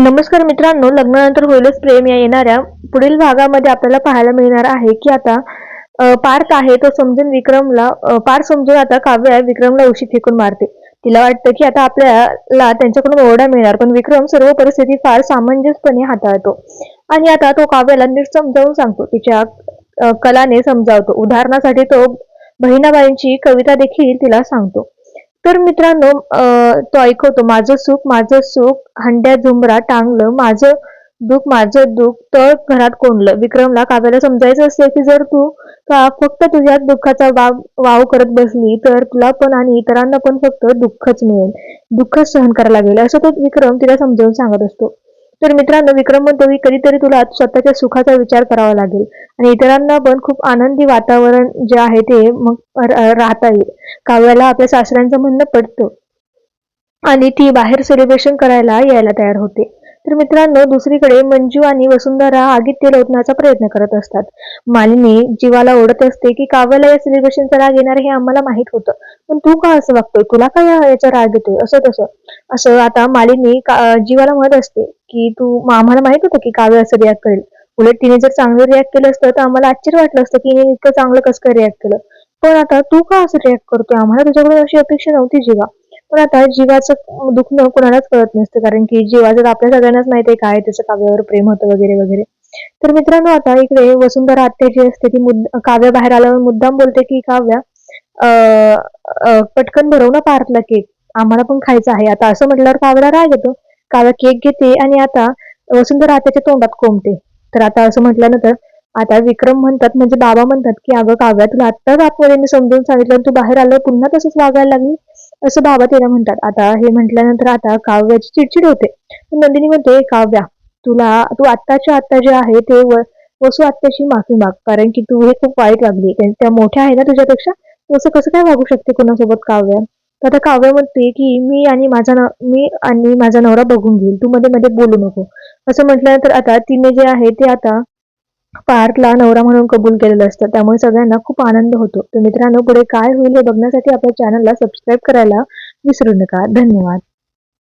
नमस्कार मित्रांनो लग्नानंतर होईलच प्रेम. या येणाऱ्या पुढील भागामध्ये आपल्याला पाहायला मिळणार आहे की आता पार्थ आहे तो समजून विक्रमला पार पार्थ समजून आता काव्या विक्रमला उशी फेकून मारते. तिला वाटतं की आता आपल्याला त्यांच्याकडून ओरडा मिळणार पण विक्रम सर्व परिस्थिती फार सामंजस्यपणे हाताळतो. आणि आता तो काव्याला नीट समजावून सांगतो तिच्या कलाने समजावतो. उदाहरणासाठी तो बहिणाबाईंची कविता देखील तिला सांगतो. तर मित्रांनो अं, तो ऐकवतो माझं सुख माझं सुख हंड्या झुमरा टांगलं माझं दुःख माझं दुःख तळ घरात कोंडलं. विक्रमला काव्याला समजायचं असते की जर तू का फक्त तुझ्या दुःखाचा वाव वाव करत बसली तर तुला पण आणि इतरांना पण फक्त दुःखच मिळेल. दुःखच सहन करायला लागेल. असं तो विक्रम तिला समजावून सांगत असतो. तर मित्रांनो विक्रम म्हणतो की कधीतरी तुला स्वतःच्या सुखाचा विचार करावा लागेल. आणि इतरांना पण खूप आनंदी वातावरण जे आहे ते मग राहता येईल. काव्याला आपल्या सासऱ्यांचं म्हणणं पडतं आणि ती बाहेर सेलिब्रेशन करायला यायला तयार होते. तर मित्रांनो दुसरीकडे मंजू आणि वसुंधरा आगीत तेल ओतण्याचा प्रयत्न करत असतात. मालिनी जीवाला ओढत असते की काव्याला या सेलिब्रेशनचा राग येणार हे आम्हाला माहीत होतं. पण तू का असं वागतोय? तुला काय याचा राग येतोय? असं तसं. असं आता मालिनी जीवाला म्हणत असते. की तू आम्हाला माहीत होतं की काव्य असं रिॲक्ट करेल. उलट तिने जर चांगलं रिॲक्ट केलं असतं तर आम्हाला आश्चर्य वाटलं असतं की हिने इतकं चांगलं कसं काय रिॲक्ट केलं. पण आता तू का असं रिॲक्ट करतोय? आम्हाला तुझ्याकडून अशी अपेक्षा नव्हती जीवा. पण आता जीवाचं दुखणं कोणालाच कळत नसतं कारण की जीवाचं आपल्या सगळ्यांनाच माहिती आहे काय त्याचं काव्यावर प्रेम होतं वगैरे वगैरे. तर मित्रांनो आता इकडे वसुंधरा आत्या जी असते ती मुद्द काव्य बाहेर आल्यावर मुद्दाम बोलते की काव्या पटकन भरव ना पार्थला केक. आम्हाला पण खायचं आहे. आता असं म्हटल्यावर काव्याला राग येतो. काव्या केक घेते आणि आता वसुंधरा त्याच्या तोंडात कोंबते. तर आता असं म्हटल्यानंतर आता विक्रम म्हणतात म्हणजे बाबा म्हणतात की अगं काव्या तुला आत्ताच आतमध्ये मी समजून सांगितलं तू बाहेर आलं पुन्हा तसंच वागायला लागली. असं बाबा तिला म्हणतात. आता हे म्हटल्यानंतर आता काव्याची चिडचिड होते. नंदिनी म्हणते काव्या तुला तू आत्ताच्या आत्ता जे आहे ते वसू आत्याची माफी माग कारण की तू हे खूप वाईट वागली. त्या मोठ्या आहे ना तुझ्यापेक्षा असं कसं काय वागू शकते कोणासोबत काव्या? तर आता काव्य म्हणते की मी आणि माझा मी आणि माझा नवरा बघून घेईल. तू मध्ये मध्ये बोलू नको. असं म्हटल्यानंतर आता तिने जे आहे ते आता पार्थला नवरा म्हणून कबूल केलेलं असतं. त्यामुळे सगळ्यांना खूप आनंद होतो. तर मित्रांनो पुढे काय होईल हे बघण्यासाठी आपल्या चॅनलला सबस्क्राईब करायला विसरू नका. धन्यवाद.